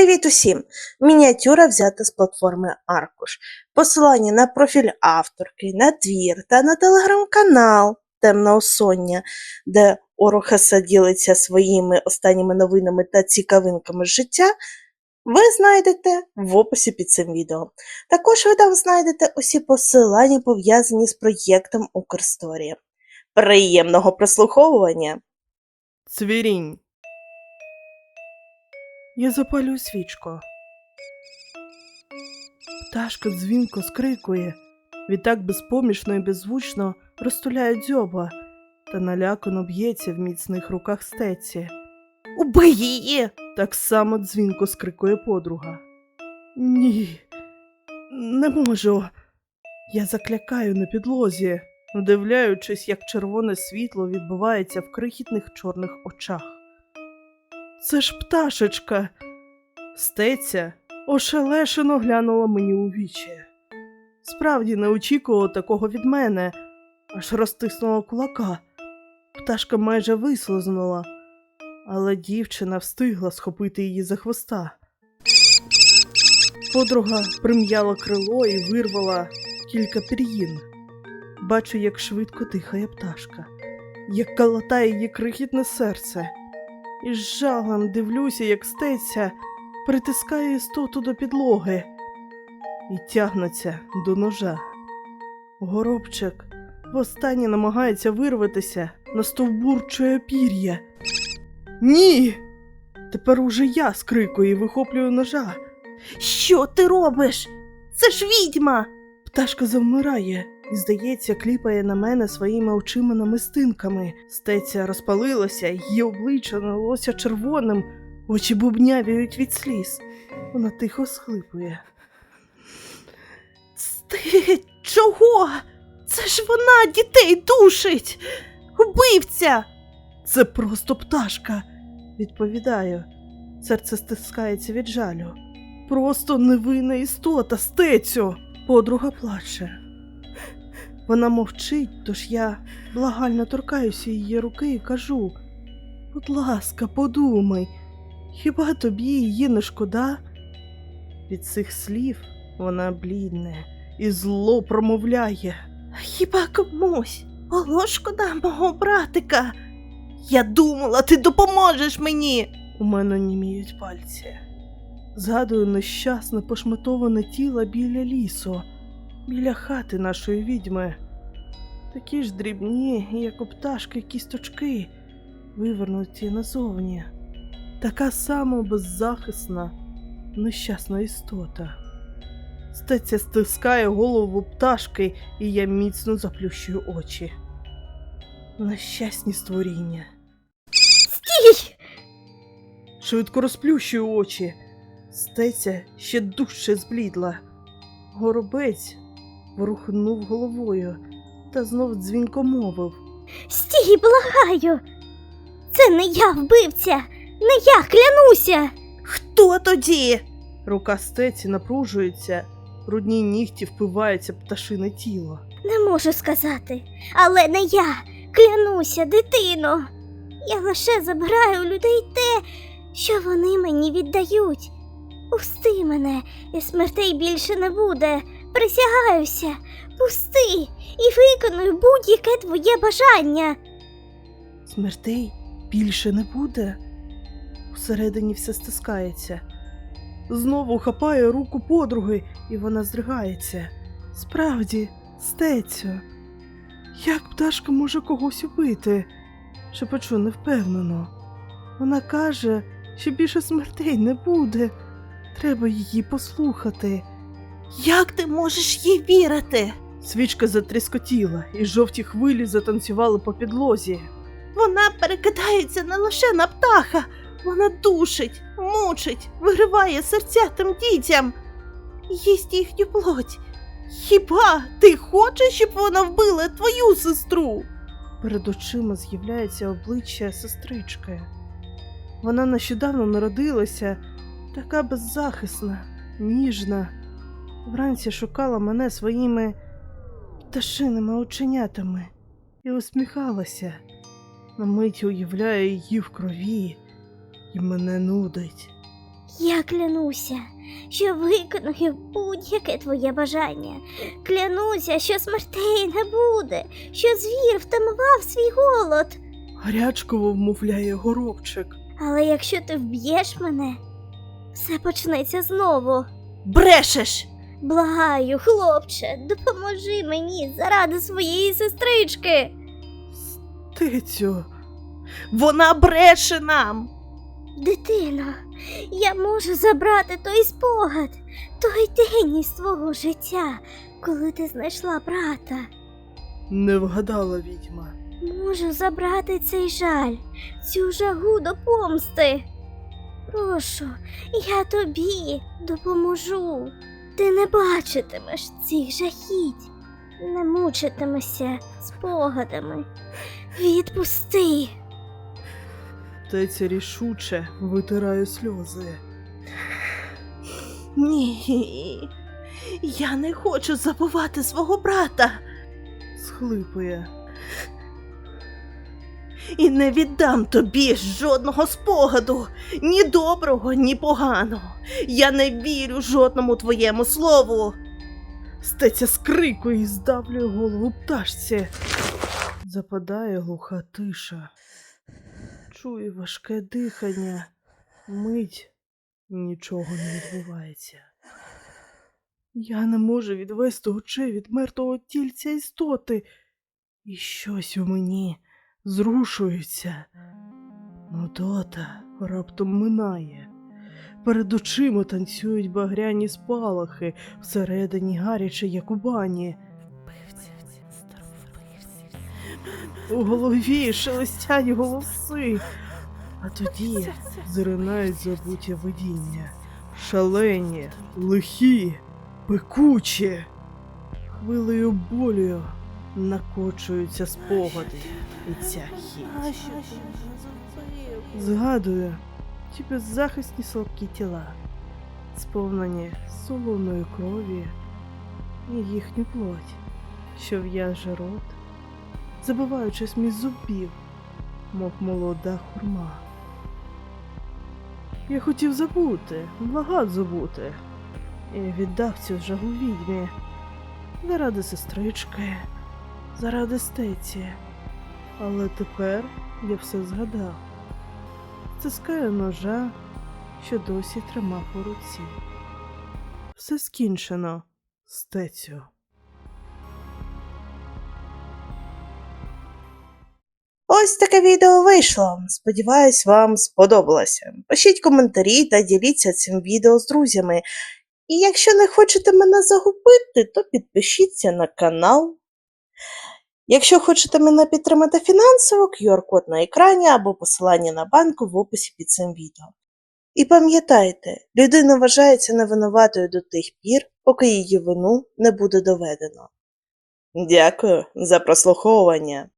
Привіт усім! Мініатюра взята з платформи Аркуш. Посилання на профіль авторки, на твір та на телеграм-канал Темна Осоння, де Орохаса ділиться своїми останніми новинами та цікавинками життя, ви знайдете в описі під цим відео. Також ви там знайдете усі посилання, пов'язані з проєктом Укрсторія. Приємного прослуховування! Цвірінь. Я запалюю свічку. Пташка дзвінко скрикує, відтак безпомішно і беззвучно розтуляє дзьоба та налякано б'ється в міцних руках стеці. Убий її! Так само дзвінко скрикує подруга. Ні, не можу. Я заклякаю на підлозі, надивляючись, як червоне світло відбивається в крихітних чорних очах. Це ж пташечка. Стеця ошелешено глянула мені у вічі. Справді не очікувала такого від мене, аж розтиснула кулака. Пташка майже вислизнула, але дівчина встигла схопити її за хвоста. Подруга прим'яла крило і вирвала кілька пір'їн. Бачу, як швидко дихає пташка, як калатає її крихітне серце. І з жалем дивлюся, як стеця притискає істоту до підлоги і тягнеться до ножа. Горобчик востаннє намагається вирватися, на настовбурчує пір'я. Ні. Тепер уже я скрикую і вихоплюю ножа. Що ти робиш? Це ж відьма. Пташка завмирає і, здається, кліпає на мене своїми очима намистинками. Стеця розпалилася, її обличчя налилося червоним, очі бубнявіють від сліз. Вона тихо схлипує. Ти чого? Це ж вона дітей душить. Убивця. Це просто пташка, відповідаю. Серце стискається від жалю. Просто невинна істота, стецю. Подруга плаче. Вона мовчить, тож я благально торкаюся її руки і кажу: будь ласка, подумай, хіба тобі її не шкода? Від цих слів вона блідне і зло промовляє. Хіба комусь було шкода мого братика? Я думала, ти допоможеш мені. У мене німіють пальці. Згадую нещасне пошматоване тіло біля лісу, біля хати нашої відьми. Такі ж дрібні, як у пташки кісточки, вивернуті назовні. Така сама беззахисна, нещасна істота. Стеця стискає голову пташки, і я міцно заплющую очі. Нещасні створіння. Стій! Швидко розплющую очі. Стеця ще дужче зблідла. Горобець ворухнув головою та знов дзвінко мовив. Стій, благаю! Це не я вбивця! Не я клянуся! Хто тоді? Рука стеці напружується, брудні нігті впиваються пташине тіло. Не можу сказати, але не я. Клянуся, дитино. Я лише забираю у людей те, що вони мені віддають. Пусти мене, і смертей більше не буде. Присягаюся, пусти і виконую будь-яке твоє бажання. Смертей більше не буде. Всередині все стискається. Знову хапає руку подруги, і вона здригається. Справді, стецю. Як пташка може когось убити? Шепочу невпевнено. Вона каже, що більше смертей не буде. Треба її послухати. Як ти можеш їй вірити? Свічка затріскотіла, і жовті хвилі затанцювали по підлозі. Вона перекидається не лише на птаха, вона душить, мучить, вириває серця тим дітям, їсть їхню плоть. Хіба ти хочеш, щоб вона вбила твою сестру? Перед очима з'являється обличчя сестрички. Вона нещодавно народилася, така беззахисна, ніжна. Вранці шукала мене своїми пташиними оченятами і усміхалася. На мить уявляю її в крові, і мене нудить. Я клянуся, що виконую будь-яке твоє бажання. Клянуся, що смертей не буде, що звір втамував свій голод. Гарячково вмовляє горобчик. Але якщо ти вб'єш мене, все почнеться знову. Брешеш! Благаю, хлопче, допоможи мені заради своєї сестрички. Стецю. Вона бреше нам! Дитино, я можу забрати той спогад, той день із твого життя, коли ти знайшла брата. Не вгадала відьма. Можу забрати цей жаль, цю жагу до помсти. Прошу, я тобі допоможу. Ти не бачитимеш цих жахіть, не мучитимешся спогадами. Відпусти. Теця рішуче витирає сльози. Ні. Я не хочу забувати свого брата Схлипує. І не віддам тобі жодного спогаду, ні доброго, ні поганого. Я не вірю жодному твоєму слову. Стеця скрикує і здавлює голову пташці. Западає глуха тиша. Чує важке дихання. Мить нічого не відбувається. Я не можу відвести очей від мертвого тільця істоти, і щось у мені зрушується. Нудота раптом минає. Перед очима танцюють багряні спалахи, всередині гаряче, як у бані. У голові шелестять голоси, а тоді зринають забуті видіння. Шалені, лихі, пекучі. Хвилею болю накочуються спогади і ця хіть. Згадую ті беззахисні слабкі тіла, сповнені солоної крові і їхню плоть, що в'яже рот, забиваючись між зубів, мов молода хурма. Я хотів забути, благав забути, і віддав цю жагу відьмі заради сестрички, заради стеці. Але тепер я все згадав. Стискаю ножа, що досі тримав у руці. Все скінчено, стецю. Ось таке відео вийшло. Сподіваюсь, вам сподобалося. Пишіть коментарі та діліться цим відео з друзями. І якщо не хочете мене загубити, то підпишіться на канал. Якщо хочете мене підтримати фінансово, QR-код на екрані або посилання на банку в описі під цим відео. І пам'ятайте, людина вважається невинуватою до тих пір, поки її вину не буде доведено. Дякую за прослуховування.